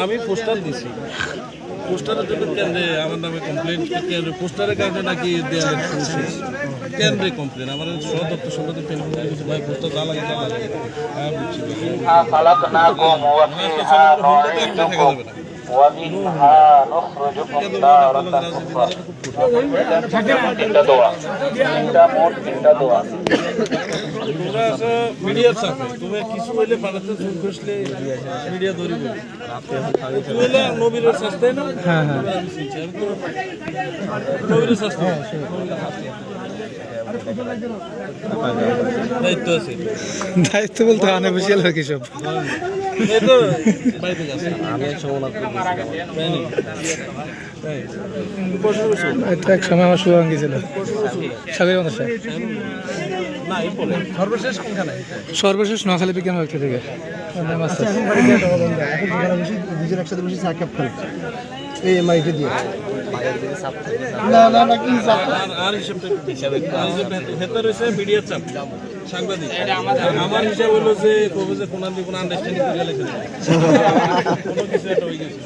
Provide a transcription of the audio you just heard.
আমি পোস্টার দিছি। পোস্টারের জন্য কেন্দ্রে আমার নামে কমপ্লেন কেন্দ্রে পোস্টারের কারণে নাকি কেন্দ্রে কমপ্লেন আমার সদর দপ্তর ভাই পোস্টার যা লাগে যা লাগে। হ্যাঁ বুঝছি। না। ومنها نخرجكم تارة أخرى তিনটা দোয়া তিনটা মোট তিনটা দোয়া তোমরা আছে মিডিয়ার চাপে তুমি কিছু হইলে পাঠাতে ফোন করলে মিডিয়া ধরি বলি তুমি হইলে নবীরের শাস্তাই না হ্যাঁ হ্যাঁ আমি শুনছি আমি তো নবীরের শাস্তাই দায়িত্ব আছে দায়িত্ব বলতে আনঅফিসিয়াল হয় কিসব এই তো এটা এক সময় আমার সাগর সর্বশেষ নোয়াখালী বিজ্ঞান ব্যক্তি থেকে। দুজন একসাথে বসে চা কাপ খাই এই মাইকে দিয়ে না না না কি চাপ আর হিসাবটা হিসাবে রয়েছে মিডিয়ার চাপ। সাংবাদিক। আমার হিসাব হলো যে কবে যে কোন আন্ডারস্ট্যান্ডিং করে লেখা কোনো কিছু একটা হয়ে গেছে।